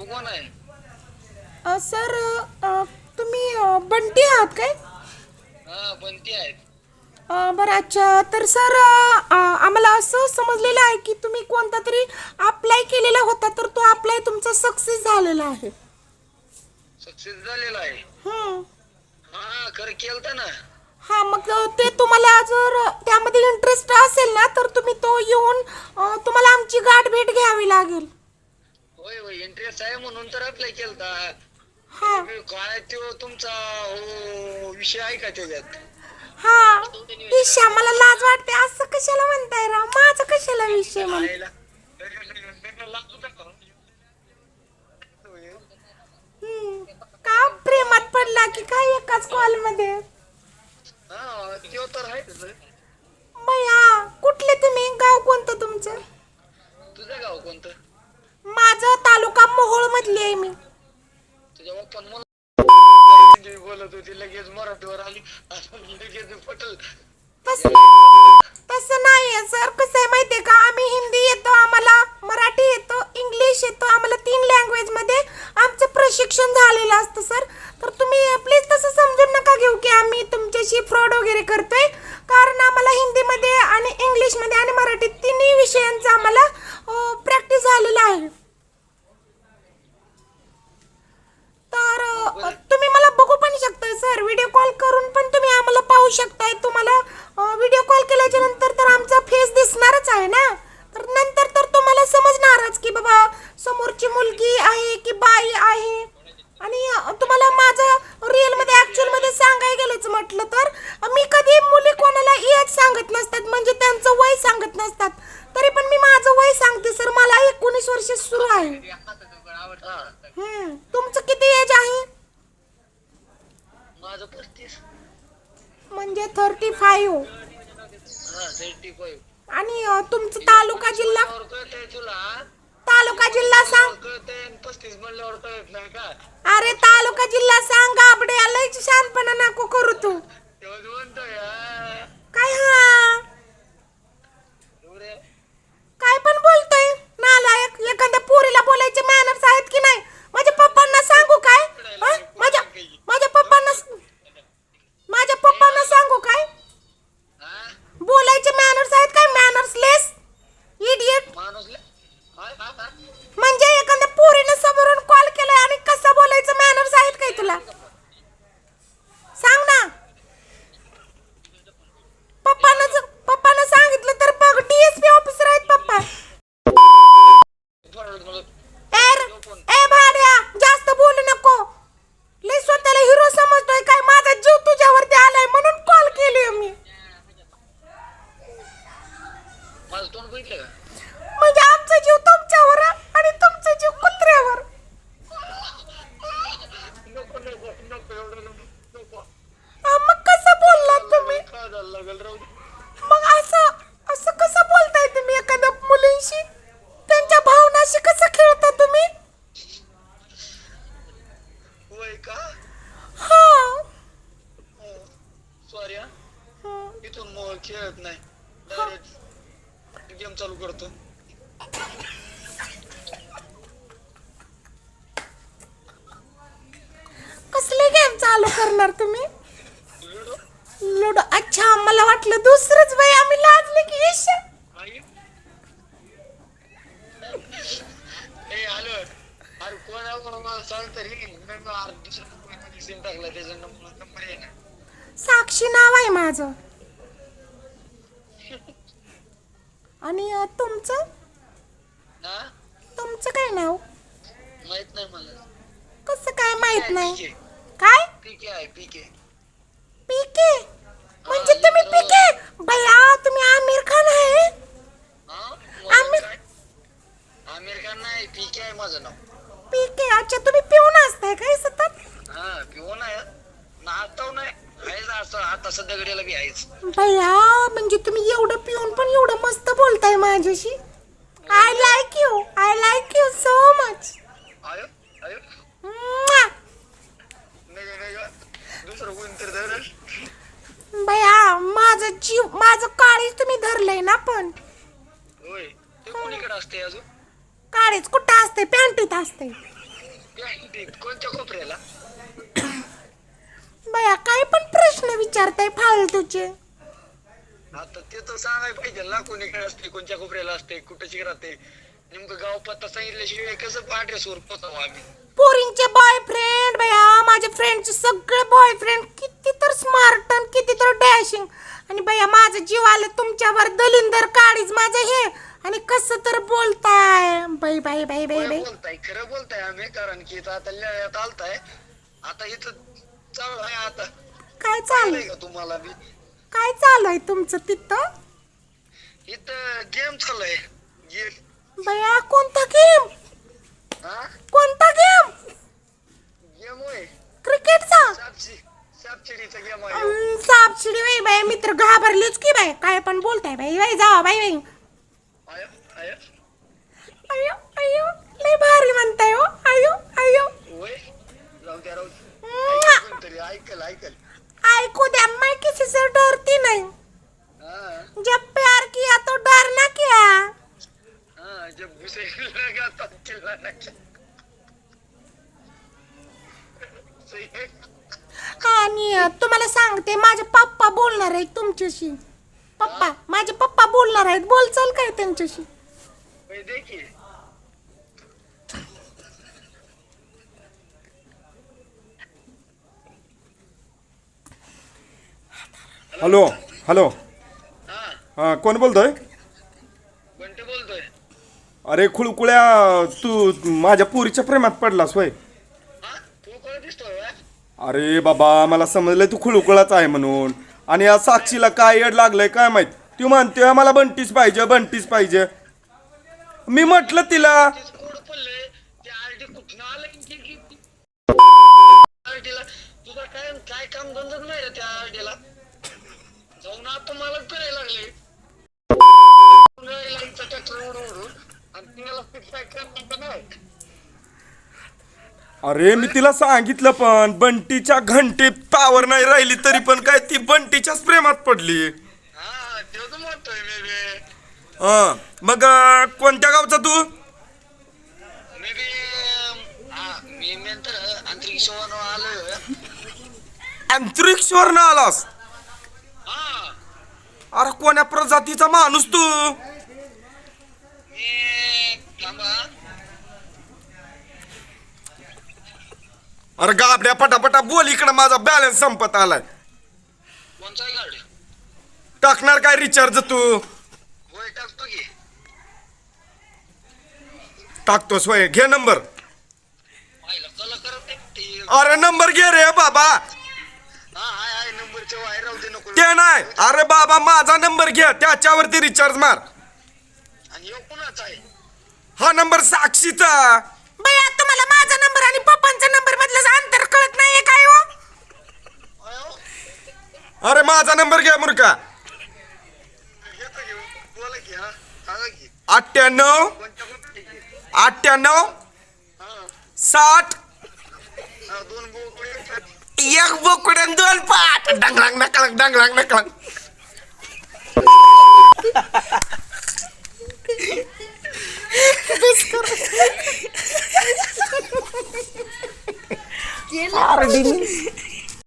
तू कोण आहे? अ, सर अ, तुम्ही अ, बंटी आहात काय? हा बनती आहेत. अ, बरं अच्छा. तर सर अ, आम्हाला असं समजलेलं आहे की तुम्ही कोणता तरी अप्लाय केलेला होता तर तो अप्लाय तुमचा सक्सेस झालेला आहे. सक्सेस झालेला आहे? हं. हा खरं केलं ना. हा मग ते तुम्हाला जर त्यामध्ये इंटरेस्ट असेल ना तर तुम्ही तो येऊन अ, तुम्हाला आमची गाठ भेट घ्यावी लागेल. होय होय इंटरेस्ट आहे म्हणून तर अप्लाय केलता. हा. काय तो तुमचा हो विषय आहे का त्याच्यात? हा विषय मला लाज वाटते. असं कशाला म्हणताय राव? माझं कशाला विषय म्हण आईला. लागू नका. का प्रेमात पडला की काय एकाच कॉलमध्ये? हा त्यो तर आहे तसं. मया कुठले तुम्ही गाव कोणतं तुमचं तुझं गाव कोणतं माझं तालुका मोहोळ मधली आहे मी तुझ्या बाप्पा मला बोलत होती आली. लगेच पटल. तसं तसं नाही सर कसं आहे माहितीये का? आम्ही हिंदी येतो आम्हाला मराठी येतो इंग्लिश येतो आम्हाला तीन लँग्वेजमध्ये आमचं प्रशिक्षण झालेलं असतं सर. तर तुम्ही प्लीज तसं समजून नका घेऊ की आम्ही तुमच्याशी फ्रॉड वगैरे करतोय. कारण आम्हाला हिंदीमध्ये आणि इंग्लिशमध्ये आणि मराठीत तिन्ही विषयांचा आम्हाला प्रॅक्टिस झालेला आहे. तर अ, तुम्ही मला बघू पण शकताय सर. व्हिडिओ कॉल करून पण तुम्ही आम्हाला पाहू शकताय. तुम्हाला व्हिडिओ कॉल केल्याच्यानंतर तर आमचा फेस दिसणारच आहे ना? तर नंतर तर तुम्हाला समजणारच की बाबा समोरची मुलगी आहे की बाई आहे. आणि अ, तुम्हाला माझं रिअलमध्ये ऍक्च्युअलमध्ये सांगाय गेलंच म्हटलं तर अ, मी कधी मुली कोणाला एज सांगत नसतात म्हणजे त्यांचं वय सांगत नसतात. तरी पण मी माझं वय सांगते सर. मला एकोणीस वर्ष सुरू आहे हा हम्म. तुमचं किती एज आहे माझं पस्तीस म्हणजे थर्टी फाईव्ह थर्टी फाईव्ह आणि तुमचं तालुका जिल्हा? तालुका जिल्हा सांग. पस्तीस म्हणल्यावर कळत नाही का? अरे तालुका जिल्हा सांग. आपडे लयच शानपणा नको करू तू तेव्हाच म्हणतोय हा. काय हा एवढे काय पण बोलतोय नालायक एखाद्या पोरीला बोलायचे मॅनर्स आहेत की नाही माझ्या पप्पांना सांगू काय हा? माझ्या माझ्या पप्पांना माझ्या पप्पांना सांगू काय हा बोलायचे मॅनर्स आहेत काय मॅनर्स लेस इडियट माणूस ले- हा, हा, हा. म्हणजे एखाद्या पोरीने समोरून कॉल केलाय आणि कसं बोलायचं मॅनर्स आहेत काय तुला सांग ना पप्पानं पप्पानं सांगितलं तर बघ डीएसपी ऑफिसर आहेत पप्पा बरं, मला एर ए भाड्या जास्त बोलू नको लय स्वतःला हिरो समजतोय काय माझा जीव तुझ्यावरती आलाय म्हणून कॉल केली मी माझं तोंड बघितलं का म्हणजे आमचा जीव तुमच्यावर आणि तुमचा जीव कुत्र्यावर नको नको नको एवढं नको नको हा, मग कसं बोललात तुम्ही काय झालं लागल राहू दे. मग असं असं कसं बोलताय तुम्ही एखाद्या मुलींशी त्यांच्या भावनाशी कसं खेळता तुम्ही होय का हा सॉरी हा हं. खेळत नाही. डायरेक्ट गेम चालू करतो. कसले गेम चालू करणार तुम्ही? लुडो अच्छा मला वाटलं दुसरंच बाई आम्ही लाजले की यश. ए अरे कोण आहे कोण मला सांग तरी मी अरे दुसऱ्या मोबाईलमध्ये सिम टाकला त्याचा नंबर नंबर आहे ना. साक्षी नाव आहे माझं. आणि अं, तुमचं? हा? तुमचं काय नाव? माहीत नाही मला. कसं काय माहीत नाही? पीके काय? पीके आहे पीके. पीके? म्हणजे तुम्ही पीके? बया तुम्ही आमिर खान आहे? हा? आमिर- आमिर खान नाही पीके आहे माझं नाव पीके अच्छा तुम्ही पिऊन असताय काय सतत हा पिऊन आहे ना आता नाही आहेच असं आता सध्या घडीला बी आहेच. बया म्हणजे तुम्ही एवढं पिऊन पण एवढं मस्त बोलताय माझ्याशी. I like you I like you so much आयो आयो. नाही नाही दुसरं कोणतरी धरल. बया माझं जीव माझं काळीच तुम्ही धरलंय ना पण. होय ते कोणीकडे असते अजून? काळीच कुठं असते पॅन्टीत असते कोणत्या कोपऱ्याला? बया काय पण प्रश्न विचारताय फालतूचे. आता ते तर सांगायला पाहिजे. ना कोणीकडे असते कोणत्या कोपऱ्याला असते कुठे राहते. नेमकं गाव पत्ता सांगितल्याशिवाय कसं ऍड्रेसवर पोहोचावं आम्ही? पोरींचे बॉयफ्रेंड बया माझ्या फ्रेंडचे सगळे बॉयफ्रेंड किती तर स्मार्ट आणि किती तर डॅशिंग आणि बया माझं जीव आलं तुमच्यावर दलिंदर काळीज माझं हे. आणि कसं तर बोलताय. बाई बाई बाई बाई बाई. बोलताय खरं बोलताय आम्ही कारण की इथं आता लढ्यात आलताय. आता इथं चालू आहे आता. काय चालू? नाही का तुम्हाला बी काय चालू आहे तुमचं तिथं? इथं गेम चालू आहे गेम बया कोणता गेम हा? कोणता गेम गेम होय. क्रिकेटचा? गेम आहे. अं, सापशिडी बाई बाई मित्र घाबरलीच की बाई. काय पण बोलताय बाई बाई जावा बाई बाई. आयो आयो. अयो अयो लय भारी म्हणताय हो. अयो अयो होय. राहू द्या राहू द्या. ऐकल ऐकल. ऐकू द्या मैं किसी से डरती नहीं. जब प्यार किया तो डरना क्या? हा जब गुस्से लगा तब चिल्लाना आणि तुम्हाला सांगते माझे पप्पा बोलणार आहेत तुमच्याशी. पप्पा माझे पप्पा बोलणार आहेत. बोलचाल काय त्यांच्याशी? भाई हॅलो हॅलो. हा. हां कोण बोलतोय? अरे खुळकुळ्या तू माझ्या पुरीच्या प्रेमात पडलास होय. हा तू कोण दिसतोय बा? अरे बाबा मला समजलंय तू खुळकुळाच आहे म्हणून. आणि या साक्षीला काय येड लागलंय काय माहीत? ती म्हणते मला बंटीच पाहिजे बंटीच पाहिजे. मी म्हटलं तिला तेच कोड पडले ते आरडी कुठनं आलं की की आरडीला तुझा काय काय काम धंदाच नाही रे त्या आरडीला? जाऊन आता मला लागले. ट्रॅक्टर ओढून ओढून आणि तिला काय करणार नाही? अरे मी तिला सांगितलं पण बंटीच्या घंटीत पावर नाही राहिली तरी पण काय ती बंटीच्याच प्रेमात पडली. हा तेच म्हणतोय मी बी. हा मग अं, कोणत्या गावचा तू? मी बी हा मी नंतर अंतरिक्षावर आलोय. अंतरिक्षवर आलास? अरे कोण्या प्रजातीचा माणूस तू? अरे गाबड्या पटापटा बोल इकडं माझा बॅलन्स संपत आलाय. टाकणार काय रिचार्ज तू? टाकतोस होय घे नंबर अरे नंबर घे रे बाबा. ते नाही. अरे बाबा माझा नंबर घे. त्याच्यावरती रिचार्ज मार. आणि ह्यो कुणाचा आहे? हा नंबर साक्षीचा. बया तुम्हाला माझा नंबर आणि पप्पांचा नंबर मधलं अंतर कळत नाहीये काय हो? अरे माझा नंबर घे मुरका हा अठ्ठ्याण्णव. अठ्ठ्याण्णव. साठ. Yang bukuran dual pak. Danglang nakalang danglang Hahaha. Biskor. Gila. Ardinis.